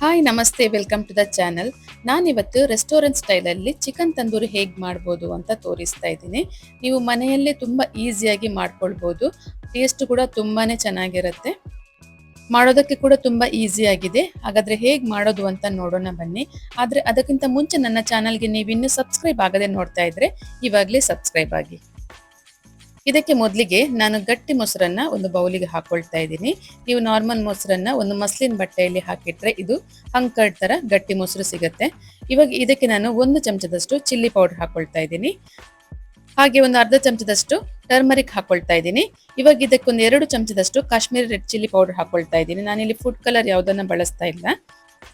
Hi, ನಮಸ್ತೆ, welcome to the channel. ನಾನಿವತ್ತು restaurant ಸ್ಟೈಲಲ್ಲಿ ಚಿಕನ್ ತಂದೂರಿ ಹೇಗೆ ಮಾಡ್ಬೋದು ಅಂತ ತೋರಿಸ್ತಾ ಇದ್ದೀನಿ. ನೀವು ಮನೆಯಲ್ಲೇ ತುಂಬ ಈಸಿಯಾಗಿ ಮಾಡ್ಕೊಳ್ಬೋದು. ಟೇಸ್ಟ್ ಕೂಡ ತುಂಬಾ ಚೆನ್ನಾಗಿರುತ್ತೆ. ಮಾಡೋದಕ್ಕೆ ಕೂಡ ತುಂಬ ಈಸಿಯಾಗಿದೆ. ಹಾಗಾದ್ರೆ ಹೇಗೆ ಮಾಡೋದು ಅಂತ ನೋಡೋಣ ಬನ್ನಿ. ಆದರೆ ಅದಕ್ಕಿಂತ ಮುಂಚೆ ನನ್ನ ಚಾನಲ್ಗೆ ನೀವು ಇನ್ನೂ ಸಬ್ಸ್ಕ್ರೈಬ್ ಆಗದೆ ನೋಡ್ತಾ ಇದ್ರೆ ಇವಾಗಲೇ ಸಬ್ಸ್ಕ್ರೈಬ್ ಆಗಿ. ಇದಕ್ಕೆ ಮೊದಲಿಗೆ ನಾನು ಗಟ್ಟಿ ಮೊಸರನ್ನ ಒಂದು ಬೌಲಿಗೆ ಹಾಕೊಳ್ತಾ ಇದ್ದೀನಿ. ನೀವು ನಾರ್ಮಲ್ ಮೊಸರನ್ನ ಒಂದು ಮಸ್ಲಿನ್ ಬಟ್ಟೆಯಲ್ಲಿ ಹಾಕಿಟ್ರೆ ಇದು ಅಂಕರ್ಡ್ ತರ ಗಟ್ಟಿ ಮೊಸರು ಸಿಗುತ್ತೆ. ಇವಾಗ ಇದಕ್ಕೆ ನಾನು ಒಂದು ಚಮಚದಷ್ಟು ಚಿಲ್ಲಿ ಪೌಡರ್ ಹಾಕೊಳ್ತಾ ಇದ್ದೀನಿ. ಹಾಗೆ ಒಂದು ಅರ್ಧ ಚಮಚದಷ್ಟು ಟರ್ಮರಿಕ್ ಹಾಕೊಳ್ತಾ ಇದ್ದೀನಿ. ಇವಾಗ ಇದಕ್ಕೆ ಒಂದು ಎರಡು ಚಮಚದಷ್ಟು ಕಾಶ್ಮೀರಿ ರೆಡ್ ಚಿಲ್ಲಿ ಪೌಡರ್ ಹಾಕೊಳ್ತಾ ಇದ್ದೀನಿ. ನಾನಿಲ್ಲಿ ಫುಡ್ ಕಲರ್ ಯಾವುದನ್ನ ಬಳಸ್ತಾ ಇಲ್ಲ.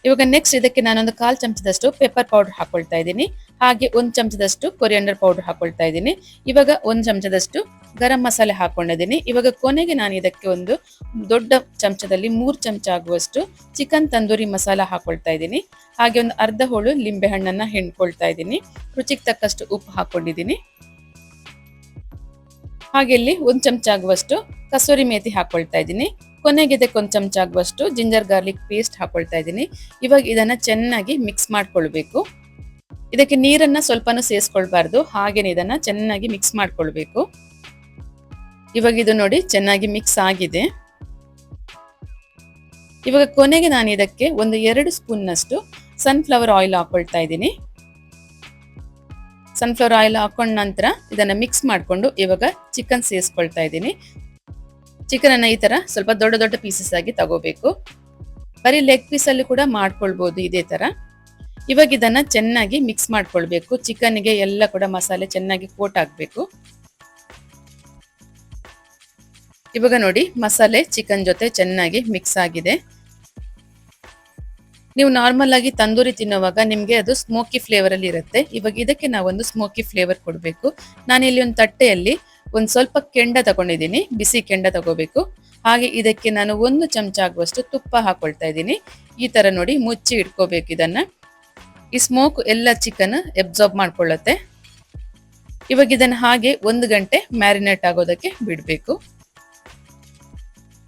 ಇವಾಗ ನೆಕ್ಸ್ಟ್ ಇದಕ್ಕೆ ನಾನೊಂದು ಕಾಲ್ ಚಮಚದಷ್ಟು ಪೆಪ್ಪರ್ ಪೌಡರ್ ಹಾಕೊಳ್ತಾ ಇದ್ದೀನಿ. ಹಾಗೆ ಒಂದು ಚಮಚದಷ್ಟು ಕೊರಿಯಂಡರ್ ಪೌಡರ್ ಹಾಕೊಳ್ತಾ ಇದ್ದೀನಿ. ಇವಾಗ ಒಂದು ಚಮಚದಷ್ಟು ಗರಂ ಮಸಾಲೆ ಹಾಕೊಂಡಿದ್ದೀನಿ. ಇವಾಗ ಕೊನೆಗೆ ನಾನು ಇದಕ್ಕೆ ಒಂದು ದೊಡ್ಡ ಚಮಚದಲ್ಲಿ ಮೂರು ಚಮಚ ಆಗುವಷ್ಟು ಚಿಕನ್ ತಂದೂರಿ ಮಸಾಲ ಹಾಕೊಳ್ತಾ ಇದ್ದೀನಿ. ಹಾಗೆ ಒಂದು ಅರ್ಧ ಹೋಳು ಲಿಂಬೆ ಹಣ್ಣನ್ನು ಹಿಂಡ್ಕೊಳ್ತಾ ಇದ್ದೀನಿ. ರುಚಿಗೆ ತಕ್ಕಷ್ಟು ಉಪ್ಪು ಹಾಕೊಂಡಿದ್ದೀನಿ. ಹಾಗೆ ಇಲ್ಲಿ ಒಂದು ಚಮಚ ಆಗುವಷ್ಟು ಕಸೂರಿ ಮೇತಿ ಹಾಕೊಳ್ತಾ ಇದ್ದೀನಿ. ಕೊನೆಗೆ ಇದಕ್ಕೆ ಒಂದು ಚಮಚ ಆಗುವಷ್ಟು ಜಿಂಜರ್ ಗಾರ್ಲಿಕ್ ಪೇಸ್ಟ್ ಹಾಕೊಳ್ತಾ ಇದ್ದೀನಿ. ಇವಾಗ ಇದನ್ನ ಚೆನ್ನಾಗಿ ಮಿಕ್ಸ್ ಮಾಡ್ಕೊಳ್ಬೇಕು. ಇದಕ್ಕೆ ನೀರನ್ನ ಸ್ವಲ್ಪನೂ ಸೇರಿಸ್ಕೊಳ್ಬಾರ್ದು ಹಾಗೆಯೇ ಇದನ್ನು ಚೆನ್ನಾಗಿ ಮಿಕ್ಸ್ ಮಾಡ್ಕೊಳ್ಬೇಕು. ಇವಾಗ ಇದು ನೋಡಿ ಚೆನ್ನಾಗಿ ಮಿಕ್ಸ್ ಆಗಿದೆ. ಇವಾಗ ಕೊನೆಗೆ ನಾನು ಇದಕ್ಕೆ ಒಂದು ಎರಡು ಸ್ಪೂನ್ನಷ್ಟು ಸನ್ಫ್ಲವರ್ ಆಯಿಲ್ ಹಾಕೊಳ್ತಾ ಇದ್ದೀನಿ. ಸನ್ಫ್ಲವರ್ ಆಯಿಲ್ ಹಾಕೊಂಡ ನಂತರ ಇದನ್ನ ಮಿಕ್ಸ್ ಮಾಡಿಕೊಂಡು ಇವಾಗ ಚಿಕನ್ ಸೇರಿಸ್ಕೊಳ್ತಾ ಇದ್ದೀನಿ. ಚಿಕನ್ ಅನ್ನ ಈ ತರ ಸ್ವಲ್ಪ ದೊಡ್ಡ ದೊಡ್ಡ ಪೀಸಸ್ ಆಗಿ ತಗೋಬೇಕು. ಬರೀ ಲೆಗ್ ಪೀಸ್ ಅಲ್ಲಿ ಕೂಡ ಮಾಡ್ಕೊಳ್ಬೋದು ಇದೇ ತರ. ಇವಾಗ ಇದನ್ನ ಚೆನ್ನಾಗಿ ಮಿಕ್ಸ್ ಮಾಡ್ಕೊಳ್ಬೇಕು. ಚಿಕನ್ಗೆ ಎಲ್ಲ ಕೂಡ ಮಸಾಲೆ ಚೆನ್ನಾಗಿ ಕೋಟ್ ಆಗ್ಬೇಕು ಇವಾಗ ನೋಡಿ ಮಸಾಲೆ ಚಿಕನ್ ಜೊತೆ ಚೆನ್ನಾಗಿ ಮಿಕ್ಸ್ ಆಗಿದೆ. ನೀವು ನಾರ್ಮಲ್ ಆಗಿ ತಂದೂರಿ ತಿನ್ನುವಾಗ ನಿಮಗೆ ಅದು ಸ್ಮೋಕಿ ಫ್ಲೇವರ್ ಅಲ್ಲಿ ಇರುತ್ತೆ. ಇವಾಗ ಇದಕ್ಕೆ ನಾವೊಂದು ಸ್ಮೋಕಿ ಫ್ಲೇವರ್ ಕೊಡಬೇಕು. ನಾನಿಲ್ಲಿ ಒಂದು ತಟ್ಟೆಯಲ್ಲಿ ಒಂದು ಸ್ವಲ್ಪ ಕೆಂಡ ತಗೊಂಡಿದ್ದೀನಿ, ಬಿಸಿ ಕೆಂಡ ತಗೋಬೇಕು. ಹಾಗೆ ಇದಕ್ಕೆ ನಾನು ಒಂದು ಚಮಚ ಆಗುವಷ್ಟು ತುಪ್ಪ ಹಾಕೊಳ್ತಾ ಇದ್ದೀನಿ. ಈ ತರ ನೋಡಿ ಮುಚ್ಚಿ ಇಟ್ಕೋಬೇಕು ಇದನ್ನ. ಈ ಸ್ಮೋಕ್ ಎಲ್ಲ ಚಿಕನ್ ಎಬ್ಸಾರ್ಬ್ ಮಾಡ್ಕೊಳ್ಳುತ್ತೆ. ಇವಾಗ ಇದನ್ನ ಹಾಗೆ ಒಂದು ಗಂಟೆ ಮ್ಯಾರಿನೇಟ್ ಆಗೋದಕ್ಕೆ ಬಿಡಬೇಕು.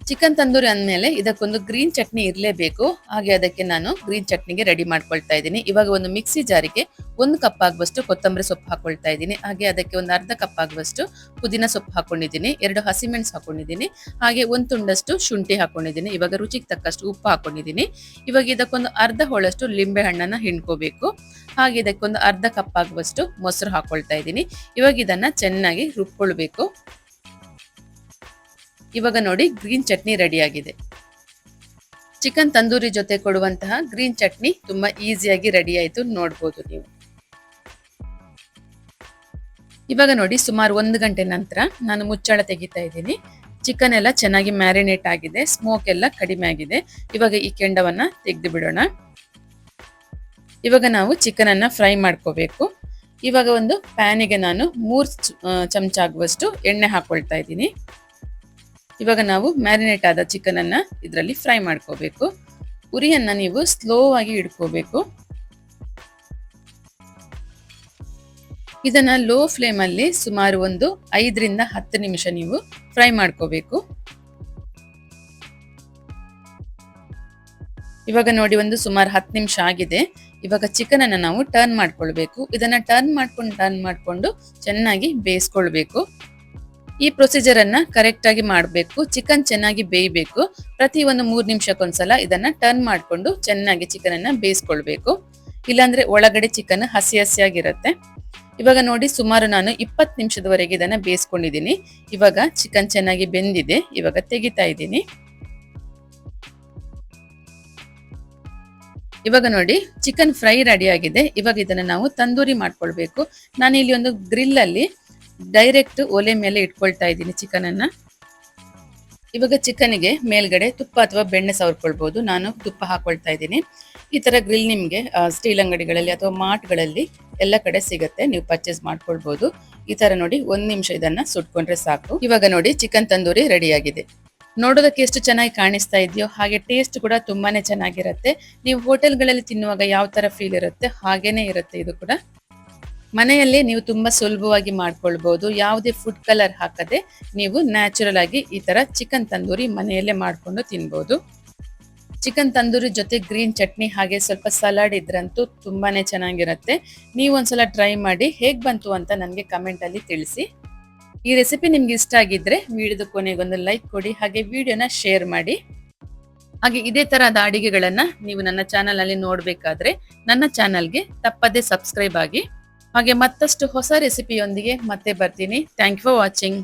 ಚಿಕನ್ ತಂದೂರಿ ಅಂದಮೇಲೆ ಇದಕ್ಕೊಂದು ಗ್ರೀನ್ ಚಟ್ನಿ ಇರಲೇಬೇಕು. ಹಾಗೆ ಅದಕ್ಕೆ ನಾನು ಗ್ರೀನ್ ಚಟ್ನಿಗೆ ರೆಡಿ ಮಾಡ್ಕೊಳ್ತಾ ಇದ್ದೀನಿ. ಇವಾಗ ಒಂದು ಮಿಕ್ಸಿ ಜಾರಿಗೆ ಒಂದು ಕಪ್ ಆಗುವಷ್ಟು ಕೊತ್ತಂಬರಿ ಸೊಪ್ಪು ಹಾಕೊಳ್ತಾ ಇದ್ದೀನಿ. ಹಾಗೆ ಅದಕ್ಕೆ ಒಂದು ಅರ್ಧ ಕಪ್ ಆಗುವಷ್ಟು ಪುದೀನ ಸೊಪ್ಪು ಹಾಕೊಂಡಿದ್ದೀನಿ. ಎರಡು ಹಸಿಮೆಣಸು ಹಾಕೊಂಡಿದ್ದೀನಿ. ಹಾಗೆ ಒಂದು ತುಂಡಷ್ಟು ಶುಂಠಿ ಹಾಕೊಂಡಿದ್ದೀನಿ. ಇವಾಗ ರುಚಿಗೆ ತಕ್ಕಷ್ಟು ಉಪ್ಪು ಹಾಕೊಂಡಿದ್ದೀನಿ. ಇವಾಗ ಇದಕ್ಕೊಂದು ಅರ್ಧ ಹೋಳಷ್ಟು ಲಿಂಬೆ ಹಣ್ಣನ್ನು ಹಿಂಡ್ಕೋಬೇಕು. ಹಾಗೆ ಇದಕ್ಕೊಂದು ಅರ್ಧ ಕಪ್ ಆಗುವಷ್ಟು ಮೊಸರು ಹಾಕೊಳ್ತಾ ಇದ್ದೀನಿ. ಇವಾಗ ಇದನ್ನ ಚೆನ್ನಾಗಿ ರುಬ್ಕೊಳ್ಬೇಕು. ಇವಾಗ ನೋಡಿ ಗ್ರೀನ್ ಚಟ್ನಿ ರೆಡಿ ಆಗಿದೆ. ಚಿಕನ್ ತಂದೂರಿ ಜೊತೆ ಕೊಡುವಂತಹ ಗ್ರೀನ್ ಚಟ್ನಿ ತುಂಬಾ ಈಸಿಯಾಗಿ ರೆಡಿ ಆಯ್ತು ನೋಡ್ಬೋದು ನೀವು. ಇವಾಗ ನೋಡಿ ಸುಮಾರು ಒಂದು ಗಂಟೆ ನಂತರ ನಾನು ಮುಚ್ಚಳ ತೆಗಿತಾ ಇದ್ದೀನಿ. ಚಿಕನ್ ಎಲ್ಲ ಚೆನ್ನಾಗಿ ಮ್ಯಾರಿನೇಟ್ ಆಗಿದೆ ಸ್ಮೋಕ್ ಎಲ್ಲ ಕಡಿಮೆ ಆಗಿದೆ. ಇವಾಗ ಈ ಕೆಂಡವನ್ನ ತೆಗೆದು ಬಿಡೋಣ. ಇವಾಗ ನಾವು ಚಿಕನ್ ಅನ್ನ ಫ್ರೈ ಮಾಡ್ಕೋಬೇಕು. ಇವಾಗ ಒಂದು ಪ್ಯಾನಿಗೆ ನಾನು ಮೂರು ಚಮಚ ಆಗುವಷ್ಟು ಎಣ್ಣೆ ಹಾಕೊಳ್ತಾ ಇದ್ದೀನಿ. ಇವಾಗ ನಾವು ಮ್ಯಾರಿನೇಟ್ ಆದ ಚಿಕನ್ ಅನ್ನ ಇದರಲ್ಲಿ ಫ್ರೈ ಮಾಡ್ಕೋಬೇಕು. ಉರಿಯನ್ನ ನೀವು ಸ್ಲೋ ಆಗಿ ಇಡ್ಕೋಬೇಕು. ಇದನ್ನ ಲೋ ಫ್ಲೇಮ್ ಅಲ್ಲಿ ಸುಮಾರು ಒಂದು ಐದರಿಂದ ಹತ್ತು ನಿಮಿಷ ನೀವು ಫ್ರೈ ಮಾಡ್ಕೋಬೇಕು. ಇವಾಗ ನೋಡಿ ಒಂದು ಸುಮಾರು ಹತ್ತು ನಿಮಿಷ ಆಗಿದೆ. ಇವಾಗ ಚಿಕನ್ ಅನ್ನ ನಾವು ಟರ್ನ್ ಮಾಡ್ಕೊಳ್ಬೇಕು. ಇದನ್ನ ಟರ್ನ್ ಮಾಡ್ಕೊಂಡು ಟರ್ನ್ ಮಾಡ್ಕೊಂಡು ಚೆನ್ನಾಗಿ ಬೇಯಿಸ್ಕೊಳ್ಬೇಕು. ಈ ಪ್ರೊಸೀಜರ್ ಅನ್ನ ಕರೆಕ್ಟ್ ಆಗಿ ಮಾಡಬೇಕು ಚಿಕನ್ ಚೆನ್ನಾಗಿ ಬೇಯಬೇಕು, ಪ್ರತಿ ಒಂದು ಮೂರು ನಿಮಿಷಕ್ಕೊಂದ್ಸಲ ಇದನ್ನ ಟರ್ನ್ ಮಾಡಿಕೊಂಡು ಚೆನ್ನಾಗಿ ಚಿಕನ್ ಅನ್ನ ಬೇಯಿಸ್ಕೊಳ್ಬೇಕು. ಇಲ್ಲಾಂದ್ರೆ ಒಳಗಡೆ ಚಿಕನ್ ಹಸಿ ಹಸಿಯಾಗಿರುತ್ತೆ. ಇವಾಗ ನೋಡಿ ಸುಮಾರು ನಾನು ಇಪ್ಪತ್ತು ನಿಮಿಷದವರೆಗೆ ಇದನ್ನ ಬೇಯಿಸ್ಕೊಂಡಿದ್ದೀನಿ. ಇವಾಗ ಚಿಕನ್ ಚೆನ್ನಾಗಿ ಬೆಂದಿದೆ, ಇವಾಗ ತೆಗಿತಾ ಇದ್ದೀನಿ. ಇವಾಗ ನೋಡಿ ಚಿಕನ್ ಫ್ರೈ ರೆಡಿ ಆಗಿದೆ. ಇವಾಗ ಇದನ್ನ ನಾವು ತಂದೂರಿ ಮಾಡ್ಕೊಳ್ಬೇಕು. ನಾನು ಇಲ್ಲಿ ಒಂದು ಗ್ರಿಲ್ ಅಲ್ಲಿ ಡೈರೆಕ್ಟ್ ಒಲೆ ಮೇಲೆ ಇಟ್ಕೊಳ್ತಾ ಇದ್ದೀನಿ ಚಿಕನ್ ಅನ್ನ ಇವಾಗ ಚಿಕನ್ಗೆ ಮೇಲ್ಗಡೆ ತುಪ್ಪ ಅಥವಾ ಬೆಣ್ಣೆ ಸವರ್ಕೊಳ್ಬಹುದು ನಾನು ತುಪ್ಪ ಹಾಕೊಳ್ತಾ ಇದ್ದೀನಿ. ಈ ತರ ಗ್ರಿಲ್ ನಿಮ್ಗೆ ಸ್ಟೀಲ್ ಅಂಗಡಿಗಳಲ್ಲಿ ಅಥವಾ ಮಾರ್ಟ್ಗಳಲ್ಲಿ ಎಲ್ಲ ಕಡೆ ಸಿಗುತ್ತೆ. ನೀವು ಪರ್ಚೇಸ್ ಮಾಡ್ಕೊಳ್ಬಹುದು ಈ ತರ ನೋಡಿ ಒಂದ್ ನಿಮಿಷ ಇದನ್ನ ಸುಟ್ಕೊಂಡ್ರೆ ಸಾಕು. ಇವಾಗ ನೋಡಿ ಚಿಕನ್ ತಂದೂರಿ ರೆಡಿ ಆಗಿದೆ ನೋಡೋದಕ್ಕೆ ಎಷ್ಟು ಚೆನ್ನಾಗಿ ಕಾಣಿಸ್ತಾ ಇದೆಯೋ, ಹಾಗೆ ಟೇಸ್ಟ್ ಕೂಡ ತುಂಬಾನೇ ಚೆನ್ನಾಗಿರುತ್ತೆ. ನೀವು ಹೋಟೆಲ್ಗಳಲ್ಲಿ ತಿನ್ನುವಾಗ ಯಾವ ತರ ಫೀಲ್ ಇರುತ್ತೆ, ಹಾಗೇನೆ ಇರುತ್ತೆ ಇದು ಕೂಡ. ಮನೆಯಲ್ಲೇ ನೀವು ತುಂಬಾ ಸುಲಭವಾಗಿ ಮಾಡ್ಕೊಳ್ಬಹುದು ಯಾವುದೇ ಫುಡ್ ಕಲರ್ ಹಾಕದೆ ನೀವು ನ್ಯಾಚುರಲ್ ಆಗಿ ಈ ತರ ಚಿಕನ್ ತಂದೂರಿ ಮನೆಯಲ್ಲೇ ಮಾಡ್ಕೊಂಡು ತಿನ್ಬಹುದು ಚಿಕನ್ ತಂದೂರಿ ಜೊತೆ ಗ್ರೀನ್ ಚಟ್ನಿ ಹಾಗೆ ಸ್ವಲ್ಪ ಸಲಾಡ್ ಇದ್ರಂತೂ ತುಂಬಾನೇ ಚೆನ್ನಾಗಿರುತ್ತೆ. ನೀವು ಒಂದ್ಸಲ ಟ್ರೈ ಮಾಡಿ ಹೇಗ್ ಬಂತು ಅಂತ ನನಗೆ ಕಮೆಂಟ್ ಅಲ್ಲಿ ತಿಳಿಸಿ. ಈ ರೆಸಿಪಿ ನಿಮ್ಗೆ ಇಷ್ಟ ಆಗಿದ್ರೆ ವಿಡಿಯೋದ ಕೊನೆಗೊಂದು ಲೈಕ್ ಕೊಡಿ, ಹಾಗೆ ವಿಡಿಯೋನ ಶೇರ್ ಮಾಡಿ. ಹಾಗೆ ಇದೇ ತರಹದ ಅಡಿಗೆಗಳನ್ನ ನೀವು ನನ್ನ ಚಾನಲ್ ಅಲ್ಲಿ ನೋಡ್ಬೇಕಾದ್ರೆ ನನ್ನ ಚಾನಲ್ಗೆ ತಪ್ಪದೇ ಸಬ್ಸ್ಕ್ರೈಬ್ ಆಗಿ ಹಾಗೆ ಮತ್ತಷ್ಟು ಹೊಸ ರೆಸಿಪಿಯೊಂದಿಗೆ ಮತ್ತೆ ಬರ್ತೀನಿ. Thank for watching